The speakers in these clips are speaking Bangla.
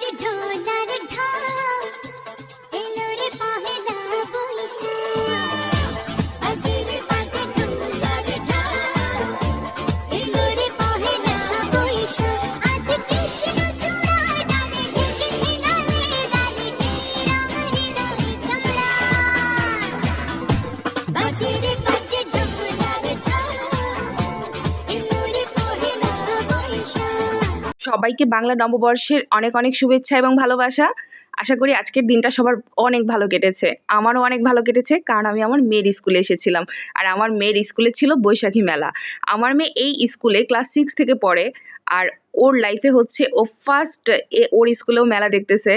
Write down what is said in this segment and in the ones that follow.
झूला সবাইকে বাংলা নববর্ষের অনেক অনেক শুভেচ্ছা এবং ভালোবাসা। আশা করি আজকের দিনটা সবার অনেক ভালো কেটেছে। আমারও অনেক ভালো কেটেছে কারণ আমি আমার মেয়ের স্কুলে এসেছিলাম। আর আমার মেয়ের স্কুলে ছিল বৈশাখী মেলা। আমার মেয়ে এই স্কুলে ক্লাস সিক্স থেকে পড়ে। আর ওর লাইফে হচ্ছে ও ফার্স্ট এ ওর স্কুলেও মেলা দেখতেছে।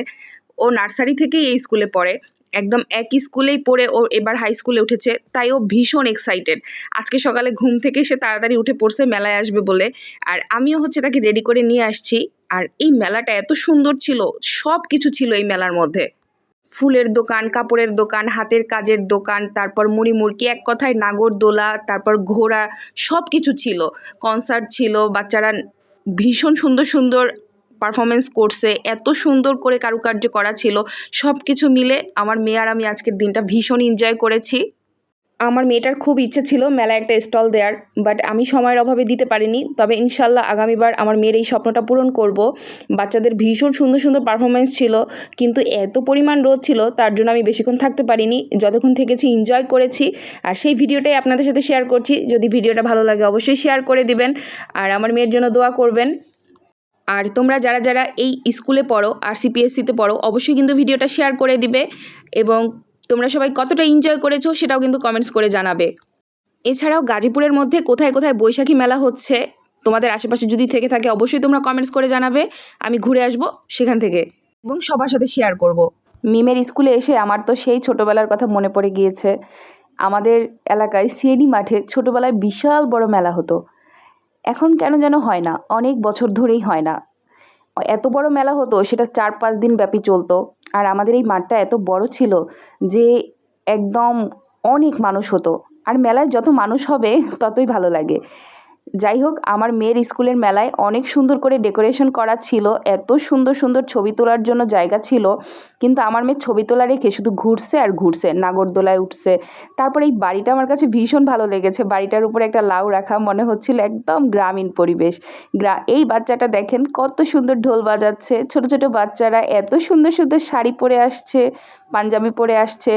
ও নার্সারি থেকেই এই স্কুলে পড়ে। একদম একই স্কুলেই পড়ে ও এবার হাই স্কুলে উঠেছে, তাই ও ভীষণ এক্সাইটেড আজকে সকালে ঘুম থেকে সে তাড়াতাড়ি উঠে পড়ছে, মেলায় আসবে বলে। আর আমিও হচ্ছে তাকে রেডি করে নিয়ে আসছি। আর এই মেলাটা এত সুন্দর ছিল, সব কিছু ছিল এই মেলার মধ্যে। ফুলের দোকান, কাপড়ের দোকান, হাতের কাজের দোকান, তারপর মুড়ি মুড়কি, এক কথায় নাগরদোলা তারপর ঘোড়া, সব কিছু ছিল। কনসার্ট ছিল, বাচ্চারা ভীষণ সুন্দর সুন্দর পারফরমেন্স করছে এত সুন্দর করে কারুকার্য করা ছিল সব কিছু মিলে আমার মেয়ে আর আমি আজকের দিনটা ভীষণ এনজয় করেছি। আমার মেয়েটার খুব ইচ্ছে ছিল মেলায় একটা স্টল দেওয়ার বাট আমি সময়ের অভাবে দিতে পারিনি। তবে ইনশাল্লাহ আগামীবার আমার মেয়ের এই স্বপ্নটা পূরণ করব। বাচ্চাদের ভীষণ সুন্দর সুন্দর পারফরমেন্স ছিল, কিন্তু এত পরিমাণ রোদ ছিল, তার জন্য আমি বেশিক্ষণ থাকতে পারিনি। যতক্ষণ থেকেছি এনজয় করেছি, আর সেই ভিডিওটাই আপনাদের সাথে শেয়ার করছি। যদি ভিডিওটা ভালো লাগে অবশ্যই শেয়ার করে দিবেন, আর আমার মেয়ের জন্য দোয়া করবেন। আর তোমরা যারা যারা এই স্কুলে পড়ো, আর সিপিএসসিতে পড়ো, অবশ্যই কিন্তু ভিডিওটা শেয়ার করে দিবে এবং তোমরা সবাই কতটা এনজয় করেছ সেটাও কিন্তু কমেন্টস করে জানাবে। এছাড়াও গাজীপুরের মধ্যে কোথায় কোথায় বৈশাখী মেলা হচ্ছে তোমাদের আশেপাশে যদি থেকে থাকে অবশ্যই তোমরা কমেন্টস করে জানাবে। আমি ঘুরে আসব সেখান থেকে। এবং সবার সাথে শেয়ার করব। মিমের স্কুলে এসে আমার তো সেই ছোটোবেলার কথা মনে পড়ে গিয়েছে। আমাদের এলাকায় সিএডি মাঠে ছোটোবেলায় বিশাল বড় মেলা হতো। এখন কেন যেন হয় না, অনেক বছর ধরেই হয় না। এত বড় মেলা হতো, সেটা চার পাঁচ দিন ব্যাপী চলতো। আর আমাদের এই মাঠটা এত বড় ছিল যে একদম অনেক মানুষ হতো। আর মেলায় যত মানুষ হবে, ততই ভালো লাগে। যাই হোক আমার মেয়ের স্কুলের মেলায় অনেক সুন্দর করে ডেকোরেশন করা ছিল, এত সুন্দর সুন্দর ছবি তোলার জন্য জায়গা ছিল, কিন্তু আমার মেয়ে ছবি তোলা রেখে শুধু ঘুরছে আর ঘুরছে, নাগরদোলায় উঠছে। তারপর এই বাড়িটা আমার কাছে ভীষণ ভালো লেগেছে, বাড়িটার উপরে একটা লাউ রাখা মনে হচ্ছিল একদম গ্রামীণ পরিবেশ। গ্রা, এই বাচ্চাটা দেখেন কত সুন্দর ঢোল বাজাচ্ছে, ছোট ছোট বাচ্চারা এত সুন্দর সুন্দর শাড়ি পরে আসছে, পাঞ্জাবি পরে আসছে।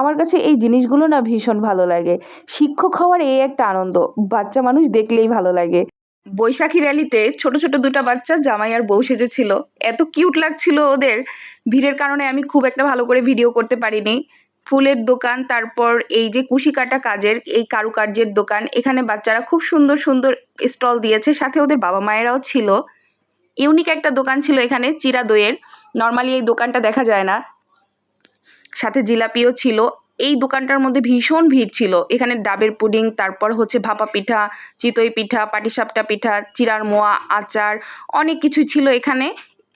আমার কাছে এই জিনিসগুলো না ভীষণ ভালো লাগে। শিক্ষক হওয়ার এই একটা আনন্দ, বাচ্চা মানুষ দেখলেই ভালো লাগে। বৈশাখী র্যালিতে ছোট ছোট দুটো বাচ্চা, জামাই আর বউ সেজেছিল। এত কিউট লাগছিল ওদের। ভিড়ের কারণে আমি খুব একটা ভালো করে ভিডিও করতে পারিনি। ফুলের দোকান, তারপর এই যে কুশি কাটা কাজের এই কারুকার্যের দোকান, এখানে বাচ্চারা খুব সুন্দর সুন্দর স্টল দিয়েছে। সাথে ওদের বাবা মায়েরাও ছিল। ইউনিক একটা দোকান ছিল এখানে, চিরা দইয়ের। নর্মালি এই দোকানটা দেখা যায় না। সাথে জিলাপিও ছিল। এই দোকানটার মধ্যে ভীষণ ভিড় ছিল। এখানে ডাবের পুডিং, তারপর হচ্ছে ভাপা পিঠা, চিতই পিঠা, পাটিসাপটা পিঠা, চিরার মোয়া, আচার, অনেক কিছু ছিল এখানে।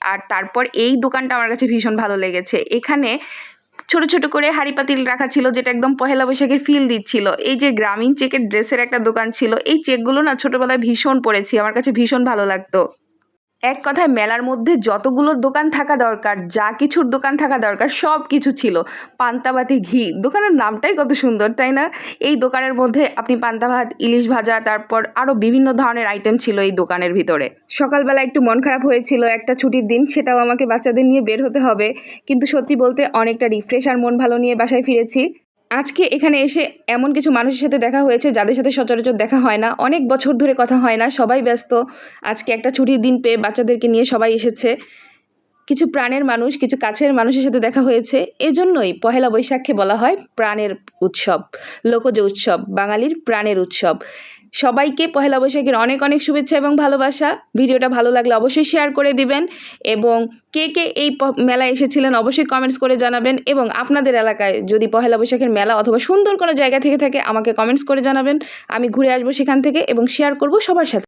আর তারপর এই দোকানটা আমার কাছে ভীষণ ভালো লেগেছে। এখানে ছোট ছোট করে হাঁড়ি পাতিল রাখা ছিল, যেটা একদম পহেলা বৈশাখের ফিল দিচ্ছিল। এই যে গ্রামীণ চেকের ড্রেসের একটা দোকান ছিল, এই চেকগুলো না ছোটোবেলায় ভীষণ পড়েছি আমার কাছে ভীষণ ভালো লাগতো। এক কথায় মেলার মধ্যে যতগুলো দোকান থাকা দরকার, যা কিছুর দোকান থাকা দরকার, সব কিছু ছিল। পান্তাবাতি ঘি। দোকানের নামটাই কত সুন্দর, তাই না? এই দোকানের মধ্যে আপনি পান্তা ভাত, ইলিশ ভাজা, তারপর আরও বিভিন্ন ধরনের আইটেম ছিল এই দোকানের ভিতরে। সকালবেলা একটু মন খারাপ হয়েছিল, একটা ছুটির দিন, সেটাও আমাকে বাচ্চাদের নিয়ে বের হতে হবে। কিন্তু সত্যি বলতে অনেকটা রিফ্রেশ আর মন ভালো নিয়ে বাসায় ফিরেছি। আজকে এখানে এসে এমন কিছু মানুষের সাথে দেখা হয়েছে, যাদের সাথে সচরাচর দেখা হয় না। অনেক বছর ধরে কথা হয় না, সবাই ব্যস্ত। আজকে একটা ছুটির দিন পেয়ে বাচ্চাদেরকে নিয়ে সবাই এসেছে। কিছু প্রাণের মানুষ, কিছু কাছের মানুষের সাথে দেখা হয়েছে। এজন্যই পহেলা বৈশাখকে বলা হয় প্রাণের উৎসব, লোকজ উৎসব, বাঙালির প্রাণের উৎসব। সবাইকে পহেলা বৈশাখের অনেক অনেক শুভেচ্ছা এবং ভালোবাসা। ভিডিওটা ভালো লাগলে অবশ্যই শেয়ার করে দিবেন এবং কে কে এই মেলায় এসেছিলেন অবশ্যই কমেন্টস করে জানাবেন এবং আপনাদের এলাকায় যদি পহেলা বৈশাখের মেলা অথবা সুন্দর কোনো জায়গা থেকে থাকে, আমাকে কমেন্টস করে জানাবেন। আমি ঘুরে আসব সেখান থেকে এবং শেয়ার করব সবার সাথে।